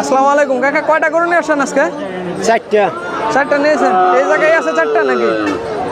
আসসালামু আলাইকুম। কাকা কয়টা গরু নিয়ে আসছেন আজকে? চারটা। চারটা নিয়েছেন এই জায়গায় আছে চারটা নাকি?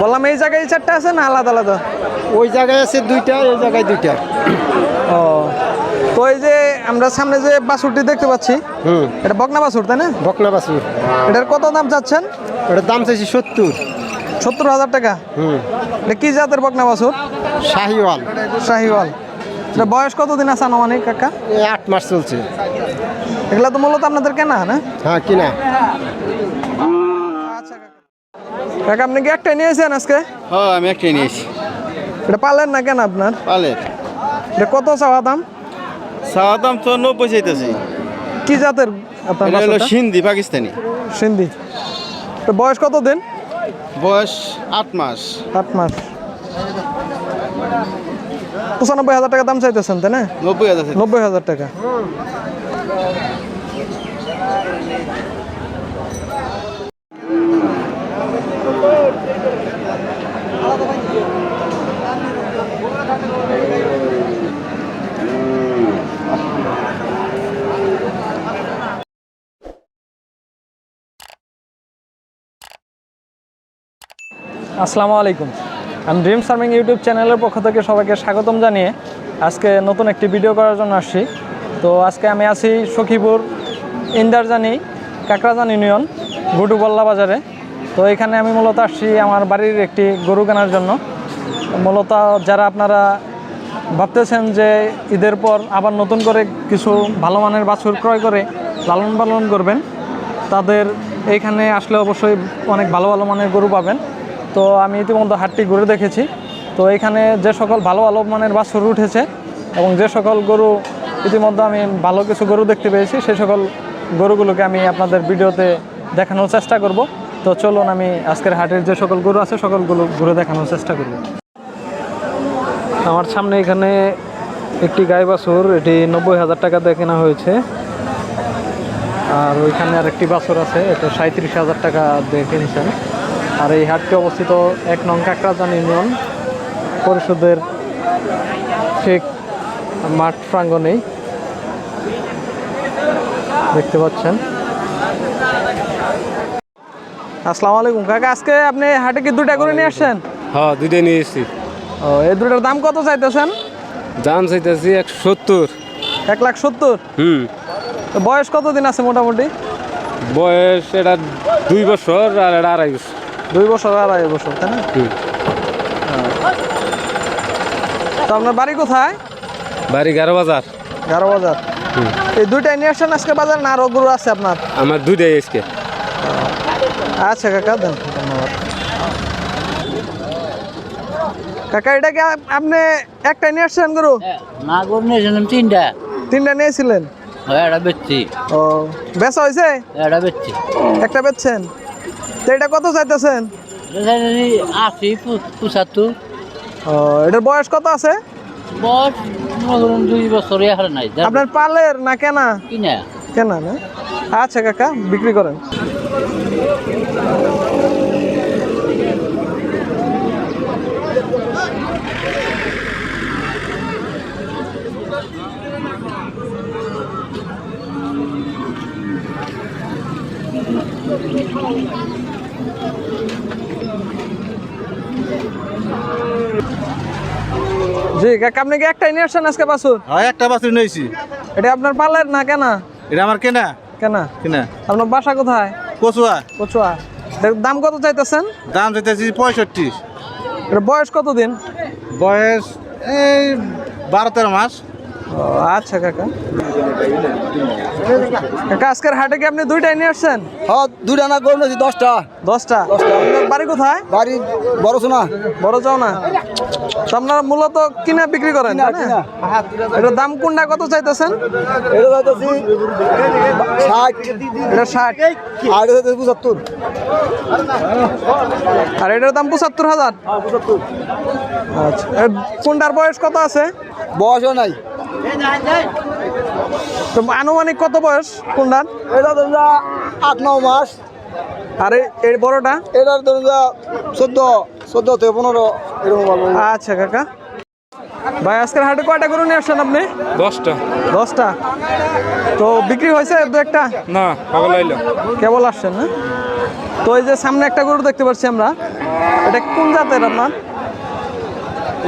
বললাম এই জায়গায় চারটা আছে না আলাদা আলাদা? ওই জায়গায় আছে দুইটা এই জায়গায় দুইটা। ও। তো এই যে আমরা সামনে যে বাছুরটি দেখতে পাচ্ছি হুম। এটা বকনা বাছুর তাই না? বকনা বাছুর। এটার কত দাম চাচ্ছেন? ওটার দাম চাইছি সত্তর। সত্তর হাজার টাকা? হুম। এটা কি জাতের বকনা বাছুর? শাহিওয়াল। শাহিওয়াল। এটা বয়স কতদিন আছে আনুমানিক কাকা? আট মাস চলছে। এগুলা তো মূলত আপনাদের কেনা না? হ্যাঁ কিনা। আচ্ছা কাকা। কাকা আপনি কি একটাই নিয়েছেন আজকে? হ্যাঁ আমি একটাই নিয়েছি। এটা পালেন না কেন আপনার? পালের। এটা কত চাওয়া দাম? চাওয়া দাম তো নব্বই চাইতেছি। কি জাতের আপনার হলো সিন্ধি পাকিস্তানি। সিন্ধি। এটা বয়স কত দিন বয়স আট মাস। আট মাস। পঁচানব্বই হাজার টাকা দাম চাইতেছেন তাই না? নব্বই হাজার নব্বই হাজার টাকা। আসসালামু আলাইকুম। আমি ড্রিম ফার্মিং ইউটিউব চ্যানেলের পক্ষ থেকে সবাইকে স্বাগতম জানিয়ে আজকে নতুন একটি ভিডিও করার জন্য আসছি। তো আজকে আমি আছি সখীপুর, ইন্দারজানি কাকরাজান ইউনিয়ন গুটুবল্লা বাজারে। তো এখানে আমি মূলত আসছি আমার বাড়ির একটি গরু কেনার জন্য। মূলত যারা আপনারা ভাবতেছেন যে ঈদের পর আবার নতুন করে কিছু ভালো মানের বাছুর ক্রয় করে লালন পালন করবেন, তাদের এইখানে আসলে অবশ্যই অনেক ভালো ভালো মানের গরু পাবেন। তো আমি ইতিমধ্যে হাটটি ঘুরে দেখেছি। তো এখানে যে সকল ভালো ভালো মানের বাছুর উঠেছে এবং যে সকল গরু ইতিমধ্যে আমি ভালো কিছু গরু দেখতে পেয়েছি সেই সকল গরুগুলোকে আমি আপনাদের ভিডিওতে দেখানোর চেষ্টা করব। তো চলুন আমি আজকের হাটের যে সকল গরু আছে, সকলগুলো ঘুরে দেখানোর চেষ্টা করব আমার সামনে এখানে একটি গাই বাছুর, এটি নব্বই হাজার টাকা দিয়ে কেনা হয়েছে। আর ওইখানে আর একটি বাছর আছে, এটা সাঁত্রিশ হাজার টাকা দিয়ে কিনেছেন। আর এই হাটটি অবস্থিত এক নং কাকরাজান ইউনিয়ন। পরিষদের ঠিক মাঠ প্রাঙ্গণেই দেখতে পাচ্ছেন। আসসালামু আলাইকুম। কাকা আজকে আপনি হাটে কি দুটা করে নিয়ে আসছেন? হ্যাঁ দুইটাই নিয়ে এসেছি। ও এই দুটার দাম কত চাইতেছেন? দাম চাইতেছি এক সত্তর। এক লাখ সত্তর? হুম। বয়স কত দিন আছে মোটামুটি? বয়স এটা দুই বছর আর এটা আড়াই বছর। দুই বছর আড়াই বছর তাই না? তো আপনার বাড়ি কোথায়? বাড়ি গারো বাজার গারো বাজার এই দুইটাই নিয়ে আসছেন আজকে বাজার না আরও গরু আছে আপনার? আমার দুইটাই আজকে। আচ্ছা কাকা দেন। ধন্যবাদ কাকা এটা কি আপনি একটাই নিয়ে আসছেন গরু? না গরু নিয়েছিলাম তিনটা। তিনটা নিয়েছিলেন? এটা বেচছি। ও বেচা হয়েছে? এটা বেচছি। একটা বেচছেন? তো এটা কত চাইতেছেন? আশি পঁচাত্তর। ও এটার বয়স কত আছে? বয়স করুন দুই বছর এখানে নাই। আপনার পালের না কেনা? কিনা। কেনা না? আচ্ছা কাকা বিক্রি করেন। জি কাকা আপনি কি একটাই নিয়ে আসছেন আজকে বাসুর হ্যাঁ একটা বাছুর নিয়েছি এটা আপনার পালের না কেনা? এটা আমার কেনা। কেনা? কেনা। আপনার বাসা কোথায়? কচুয়া। কচুয়া। দাম কত চাইতেছেন? দাম চাইতেছি পঁয়ষট্টি। এটা বয়স কত দিন বয়স এই বারো তেরো মাস। আচ্ছা কাকা। কাকা আজকের হাটে কি আপনি দুইটাই নিয়ে আসছেন? হ্যাঁ দুইটা না নিয়েছি দশটা। দশটা? বাড়ি কোথায়? বাড়ি বড় শোনা বড় চাও না তো আপনারা মূলত কিনা বিক্রি করেন এটার দাম কোনটা কত চাইতেছেন? এটা ষাট। আর পঁচাত্তর। আর এটার দাম পঁচাত্তর হাজার? আচ্ছা। এর কোনটার বয়স কত আছে? বয়সও নাই। তো আনুমানিক কত বয়স কোনটার এটা ধরুন আট ন মাস। আরে এর বড়টা? এটার ধরুন চোদ্দ চোদ্দ থেকে পনেরো এরকম আচ্ছা কাকা। ভাই আজকের হাটে কয়টা গরু নিয়ে আসছেন আপনি? দশটা। দশটা। তো বিক্রি হয়েছে দু একটা? না পাগল আইলো কেবল আসছেন না? তো এই যে সামনে একটা গরু দেখতে পাচ্ছি আমরা। এটা কোন জাতের আপনার?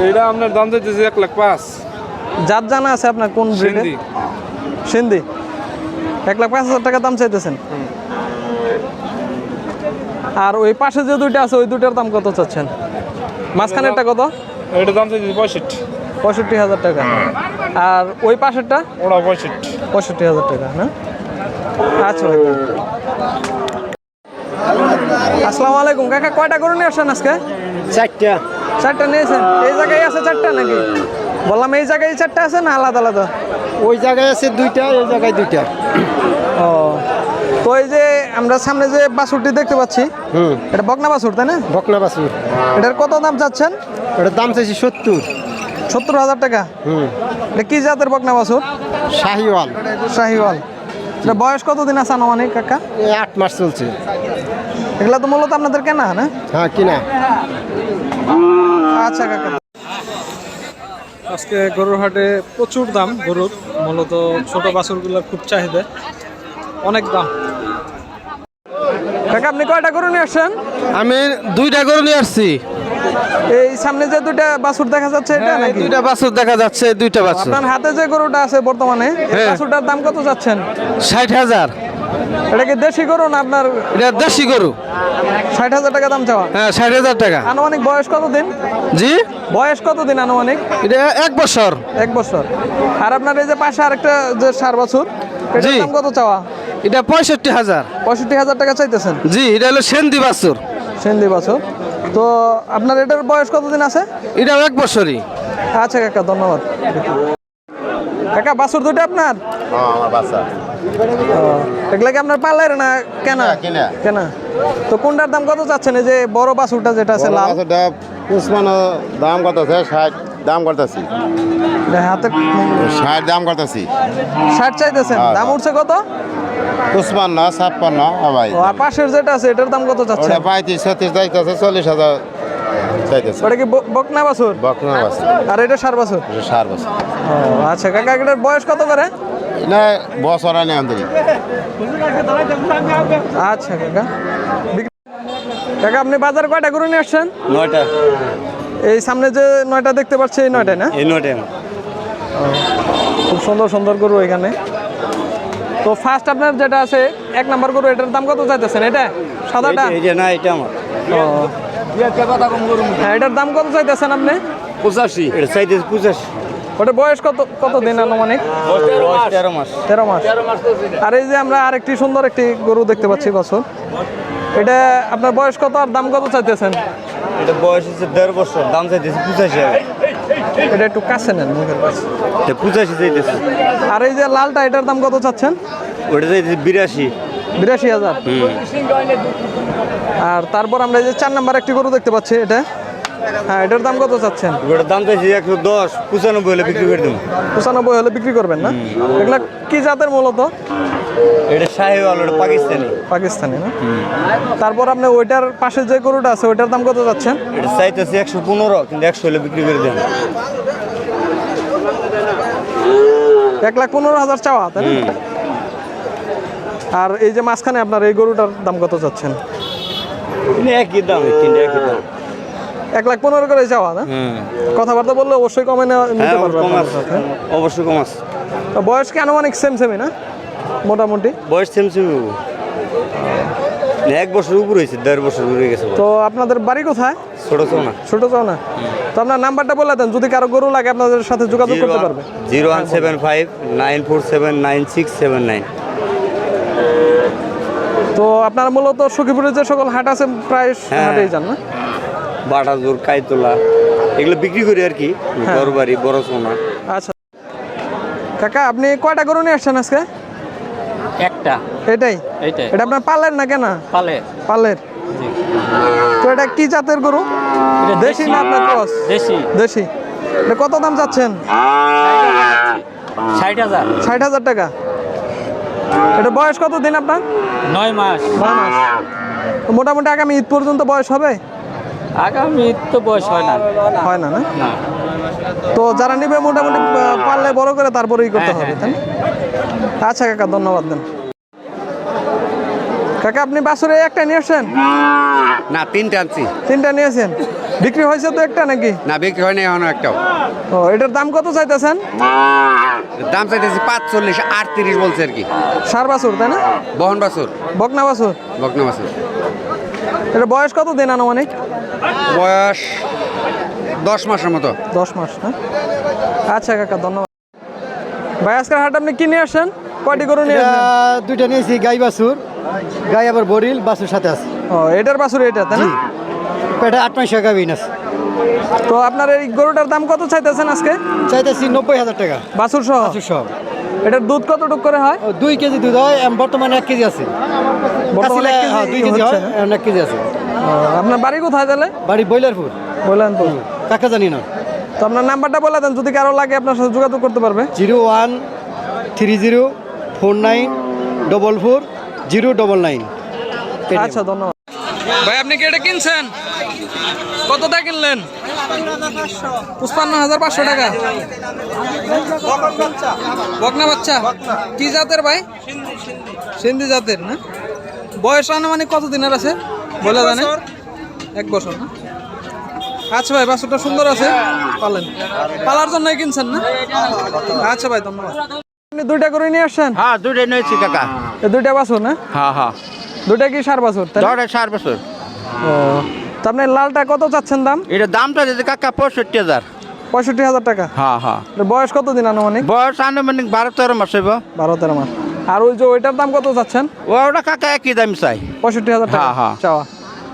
এটা আপনার দাম দিতেছে এক লাখ পাঁচ। জাত জানা আছে আপনার কোন ব্রিডের সিন্ধি। এক লাখ পাঁচ হাজার টাকা দাম চাইতেছেন? আর ওই পাশে যে দুইটা আছে ওই দুইটার দাম কত চাচ্ছেন? মাঝখানেরটা কত? এটা দাম দিতেছে পঁয়ষট্টি। পঁয়ষট্টি হাজার টাকা। আর ওই পাশেরটা? ওরা পঁয়ষট্টি। পঁয়ষট্টি হাজার টাকা না? আচ্ছা। ভাই আসসালামু আলাইকুম। কাকা কয়টা গরু নিয়ে আসছেন আজকে? চারটা। চারটা নিয়েছেন। এই জায়গায় আছে চারটা নাকি? বললাম এই জায়গায় চারটা আছে না আলাদা আলাদা? ওই জায়গায় আছে দুইটা ওই জায়গায় দুইটা। ও তো এই যে আমরা সামনে যে বাছুরটি দেখতে পাচ্ছি হুম। এটা বকনা বাছুর তাই না? বকনা বাসুর এটার কত দাম চাচ্ছেন? ওটার দাম চাইছি সত্তর। সত্তর হাজার টাকা? হুম। এটা কি জাতের বকনা বাছুর? শাহিওয়াল। শাহিওয়াল। এটা বয়স কতদিন আছে আনুমানিক কাকা? আট মাস চলছে। এগুলা তো মূলত আপনাদের কেনা না? হ্যাঁ কিনা। আচ্ছা কাকা। আজকে গরুর হাটে প্রচুর দাম গরুর মূলত ছোট বাছুরগুলোর খুব চাহিদা। অনেক দাম। কাকা আপনি কয়টা গরু নিয়ে আসছেন? আমি দুইটা গরু নিয়ে আসছি। এই সামনে যে দুইটা বাছুর দেখা যাচ্ছে এটা হ্যাঁ, নাকি? দুইটা বাছুর দেখা যাচ্ছে দুইটা বাছুর। আপনার হাতে যে গরুটা আছে বর্তমানে হ্যাঁ। বাছুরটার দাম কত যাচ্ছেন? ষাট হাজার। এটা কি দেশি গরু না আপনার এটা দেশি গরু। ষাট হাজার টাকা দাম চাওয়া? হ্যাঁ ষাট হাজার টাকা। আনুমানিক বয়স কতদিন? জি? বয়স কতদিন আনুমানিক? এটা এক বছর। এক বছর। আর আপনার এই যে পাশে আরেকটা যে সার বছর এটার জি। দাম কত চাওয়া? এটা পঁয়ষট্টি হাজার। পঁয়ষট্টি হাজার টাকা চাইতেছেন? জি এটা হলো সেন্দি বাছুর। সেন্দি বছর। তো আপনার এটার বয়স কতদিন আছে? এটাও এক বছরই। আচ্ছা কাকা ধন্যবাদ। কাকা বাছুর দুটো আপনার? আমার বাচ্চা এগুলা কি আপনার পার্লার না কেনা? কিনা। তো কোনটার দাম কত চাচ্ছেন? এই যে বড় বাছুরটা যেটা আছে লাল? উসমান দাম করতেছে ষাট দাম করতেছি। হাতে ষাট দাম করতেছি। ষাট চাইতেছেন? হ্যাঁ, দাম হ্যাঁ। উঠছে কত? উসমান্ন ছাপ্পান্ন ভাই। আর পাশের যেটা আছে এটার দাম কত চাচ্ছেন? ওটা পঁয়ত্রিশ ছত্রিশ চাইতেছে চল্লিশ হাজার চাইতেছে। ওটা কি বকনা বাছুর? বকনা আর এটা সার বাছুর? সার বছর। আচ্ছা কাকা এটার বয়স কত করে? না বছর আনে আন্তরি আচ্ছা কাকা। কাকা আপনি বাজার কয়টা করে নিয়ে আসছেন? নয়টা। এই সামনে যে নয়টা দেখতে পাচ্ছি এই নয়টায় না? এই নয়টা খুব সুন্দর সুন্দর গরু এখানে। তো ফার্স্ট আপনার যেটা আছে এক নাম্বার গরু এটার দাম কত চাইতেছেন? এটা? সাদাটা? এটা না এটা আমার। হ্যাঁ এটার দাম কত চাইতেছেন আপনি? পঁচাশি এটা চাইতেছে পঁচাশি। ওটা বয়স কত কত দিন আনুমানিক? তেরো মাস। তেরো মাস। আর এই যে আমরা আরেকটি সুন্দর একটি গরু দেখতে পাচ্ছি বছর এটা আপনার বয়স কত আর দাম কত চাইতেছেন? এটা বয়স হচ্ছে দেড় বছর দাম চাইতেছে পঁচাশি এটা একটু কাছে নেন মুখের কাছে। পঁচাশি চাইতেছে। আর এই যে লালটা এটার দাম কত চাচ্ছেন? ওটা চাইতেছে বিরাশি। বিরাশি হাজার। আর তারপর আমরা এই যে চার নাম্বার একটি গরু দেখতে পাচ্ছি এটা। হ্যাঁ এটার দাম কত চাচ্ছেন? ওটার দাম চাইছি একশো দশ পঁচানব্বই হলে বিক্রি করে দেবো। পঁচানব্বই হলে বিক্রি করবেন না? এগুলা কি জাতের মূলত এটা শাহিওয়াল ওটা পাকিস্তানি। পাকিস্তানি না? তারপর আপনি ওইটার পাশে যে গরুটা আছে ওইটার দাম কত যাচ্ছেন এটা চাইতেছে একশো পনেরো কিন্তু একশো হলে বিক্রি করে দেবো। এক লাখ পনেরো হাজার চাওয়া তাই না? আর এই যে মাঝখানে আপনার এই গরুটার দাম কত চাচ্ছেন? একই দাম কিন্তু একই দাম। এক লাখ পনেরো করে চাওয়া না? কথাবার্তা বললে অবশ্যই কমে নিতে হ্যাঁ পারবে। অবশ্যই কম আছে। বয়স কি আনুমানিক সেম সেমই না? মোটামুটি? বয়স সেম সেম এক বছর উপর হয়েছে দেড় বছর উপরে গেছে তো আপনাদের বাড়ি কোথায়? ছোট ছোট না ছোট চাও না তো আপনার নাম্বারটা বলে দেন যদি কারও গরু লাগে আপনাদের সাথে যোগাযোগ করতে পারবে। Zero one seven five nine four seven nine six seven nine. তো আপনার মূলত সখীপুরে যে সকল হাট আছে প্রায় হ্যাঁ। হাটেই যান না? বাটাজোর কাইতলা এগুলো বিক্রি করি আর কি বড় বাড়ি বড় সোনা। আচ্ছা। কাকা আপনি কয়টা গরু নিয়ে আসছেন আজকে? একটা। এটাই? এইটাই এটা আপনার পালের না কেনা? পালে পালের। তো এটা কি জাতের গরু? এটা দেশি। না আপনার ক্রস? দেশি। দেশি। এটা কত দাম যাচ্ছেন ষাট হাজার। ষাট হাজার টাকা। এটা বয়স কত দিন আপনার? নয় মাস। নয় মাস। তো মোটামুটি আগামী ঈদ পর্যন্ত বয়স হবে? আগামী তো বয়স হয় না। হয় না না? তো যারা নিবে মোটামুটি পারলে বড় করে তারপরেই করতে হবে তাই না? আচ্ছা কাকা ধন্যবাদ দেন। কাকা আপনি বাসুরে একটা নিয়ে আসছেন না তিনটা আনছি। তিনটা নিয়েছেন বিক্রি হয়েছে তো একটা নাকি? না বিক্রি হয়নি এখনও একটাও। ও এটার দাম কত চাইতেছেন? দাম চাইতেছি পাঁচ চল্লিশ আটত্রিশ বলছে আর কি। সার বাছুর তাই না? বহন বাছুর বকনা বাছুর বকনা বাছুর এটা বয়স কত দিন আনুমানিক? বয়স দশ মাসের মতো। দশ মাস না? আচ্ছা কাকা ধন্যবাদ। ভাই আজকের হাট আপনি কি নিয়ে আসছেন কয়টি গরু নিয়ে দুইটা নিয়েছি গাই বাছুর। গাই আবার বরিল বাছুর সাথে আছে। ও এটার বাছুর এটা তাই না? পেটে আট মাস গাভিন আছে। তো আপনার এই গরুটার দাম কত চাইতেছেন আজকে? চাইতেছি নব্বই হাজার টাকা। বাছুর সহ? বাছুর সহ। এটার দুধ কতটুক করে হয়? দুই কেজি দুধ হয় বর্তমানে এক কেজি আছে। বর্তমানে এক হ্যাঁ, দুই কেজি হয় এক কেজি আছে। আপনার বাড়ি কোথায় তাহলে? বাড়ি বয়লারপুর বললেন তো কাকা জানি না। তো আপনার নাম্বারটা বলে দেন যদি কারও লাগে আপনার সাথে যোগাযোগ করতে পারবে। Zero one three zero four nine double four zero double nine. আচ্ছা ধন্যবাদ। ভাই আপনি কি এটা কিনছেন? কত টাকা কিনলেন? পঁচপান্ন হাজার পাঁচশো টাকা। বকনা বাচ্চা? কি জাতের ভাই? সিন্ধি জাতের না? বয়স আনুমানিক কত দিনের আছে? বলে জানে? এক বছর না? আচ্ছা ভাই বাছুরটা সুন্দর আছে। পালেন। পালার জন্যই কিনছেন না? আচ্ছা ভাই ধন্যবাদ। আপনি দুইটা করে নিয়ে আসছেন? হ্যাঁ নিয়েছি কাকা। এই দুইটা না? হ্যাঁ হ্যাঁ। দুইটা কি সার বাছুর তাই না? দশ ও তো আপনি লালটা কত চাচ্ছেন দাম? এটা দামটা দিতে কাকা পঁয়ষট্টি হাজার। পঁয়ষট্টি হাজার টাকা? হ্যাঁ হ্যাঁ। বয়স কত দিন আনুমানিক? বয়স আনুমানিক বারো তেরো মাস হইব। বারো তেরো মাস। আর ওই যে ওইটার দাম কত চাচ্ছেন ও ওটা কাকা একই দাম চাই। পঁয়ষট্টি হাজার টাকা। হ্যাঁ, হ্যাঁ। চাওয়া।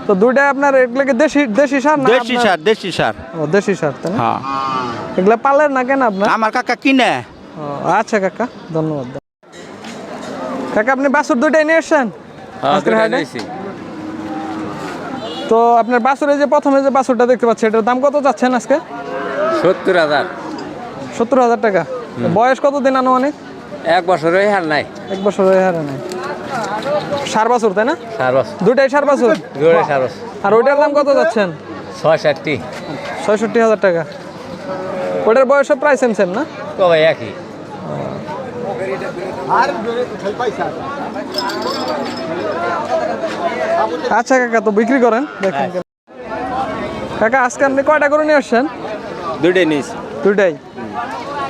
তো দুইটাই আপনার এগুলোকে দেশি দেশি সার না দেশি সার দেশি সার। ও দেশি সার তাই না? হ্যাঁ। এগুলা পালের না কেন আপনার? আমার কাকা কিনে। ও, আচ্ছা কাকা ধন্যবাদ। কাকা আপনি বাছুর দুইটাই নিয়ে এসছেন? হাটে? তো আপনার বাছুরে যে প্রথমে যে বাছুরটা দেখতে পাচ্ছি এটার দাম কত চাচ্ছেন আজকে? সত্তর হাজার। সত্তর হাজার টাকা। বয়স কত দিন আনুমানিক? এক বছরের হার নাই। এক বছর হয়ে হারে নাই। সার বাছুর তাই না? সার বছর। দুইটাই সার বাছুর? জোরে সার বছর। আর ওইটার দাম কত যাচ্ছেন? ছয় ষাটটি ছয়ষট্টি হাজার টাকা। ওটার বয়সও প্রায় সেম সেম না? কবে একই। আচ্ছা কাকা তো বিক্রি করেন দেখেন কাকা আজকে আপনি কয়টা করে নিয়ে আসছেন? দুইটাই নিস দুইটাই?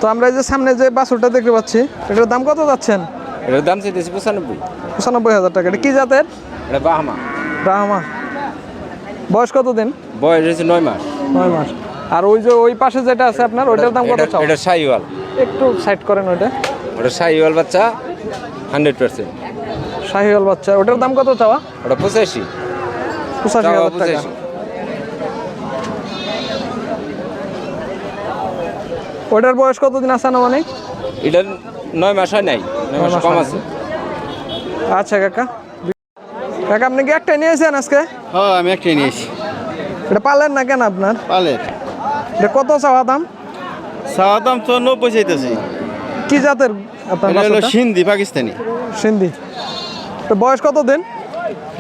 তো আমরা এই যে সামনে যে বাছুরটা দেখতে পাচ্ছি এটার দাম কত যাচ্ছেন? এটার দাম চাইতেছি পঁচানব্বই। পঁচানব্বই হাজার টাকা। এটা কি জাতের? এটা বাহামা। ব্রাহ্মা বয়স কত দিন? বয়স হয়েছে নয় মাস। নয় মাস। আর ওই যে ওই পাশে যেটা আছে আপনার ওইটার দাম কত চাও? এটা সাইওয়াল একটু সাইড করেন ওইটা। ওটা সাইওয়াল বাচ্চা হান্ড্রেড পার্সেন্ট। শাহিওয়াল বাচ্চা। ওটার দাম কত চাওয়া? ওটা পঁচাশি। পঁচাশি হাজার টাকা। ওটার বয়স কতদিন আছে আনুমানিক? এটা নয় মাস হয় নাই। নয় মাস মাস কম আছে। আচ্ছা কাকা। কাকা আপনি কি একটা নিয়েছেন আজকে? হ্যাঁ আমি একটাই নিয়েছি এটা পালেন না কেন আপনার? পালের। এটা কত চাওয়া দাম? চাওয়া দাম তো নব্বই চাইতেছি। কি জাতের আপনার হলো সিন্ধি পাকিস্তানি। সিন্ধি। তো বয়স কত দিন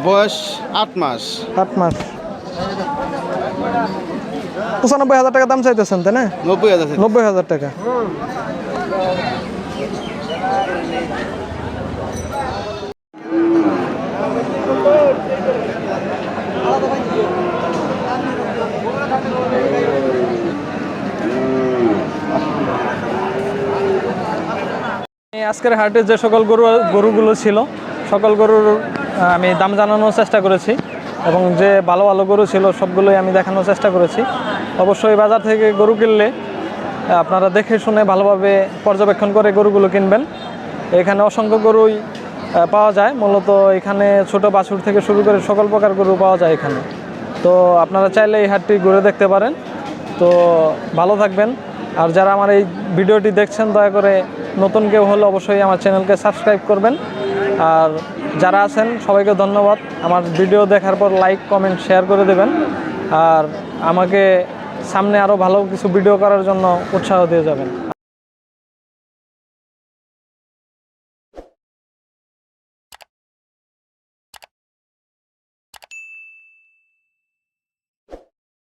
বয়স আট মাস। আট মাস। পঁচানব্বই হাজার টাকা দাম চাইতেছেন তাই না? নব্বই হাজার নব্বই হাজার টাকা। আজকের হাটে যে সকল গরু গরুগুলো ছিল সকল গরুর আমি দাম জানানোর চেষ্টা করেছি এবং যে ভালো ভালো গরু ছিল সবগুলোই আমি দেখানোর চেষ্টা করেছি। অবশ্যই বাজার থেকে গরু কিনলে আপনারা দেখে শুনে ভালোভাবে পর্যবেক্ষণ করে গরুগুলো কিনবেন। এখানে অসংখ্য গরুই পাওয়া যায়। মূলত এখানে ছোট বাছুর থেকে শুরু করে সকল প্রকার গরু পাওয়া যায় এখানে। তো আপনারা চাইলে এই হাটটি ঘুরে দেখতে পারেন। তো ভালো থাকবেন। আর যারা আমার এই ভিডিওটি দেখছেন, দয়া করে নতুন কেউ হলে অবশ্যই আমার চ্যানেলকে সাবস্ক্রাইব করবেন। আর যারা আছেন, সবাইকে ধন্যবাদ। আমার ভিডিও দেখার পর লাইক কমেন্ট শেয়ার করে দেবেন। আর আমাকে সামনে আরও ভালো কিছু ভিডিও করার জন্য উৎসাহ দিয়ে যাবেন।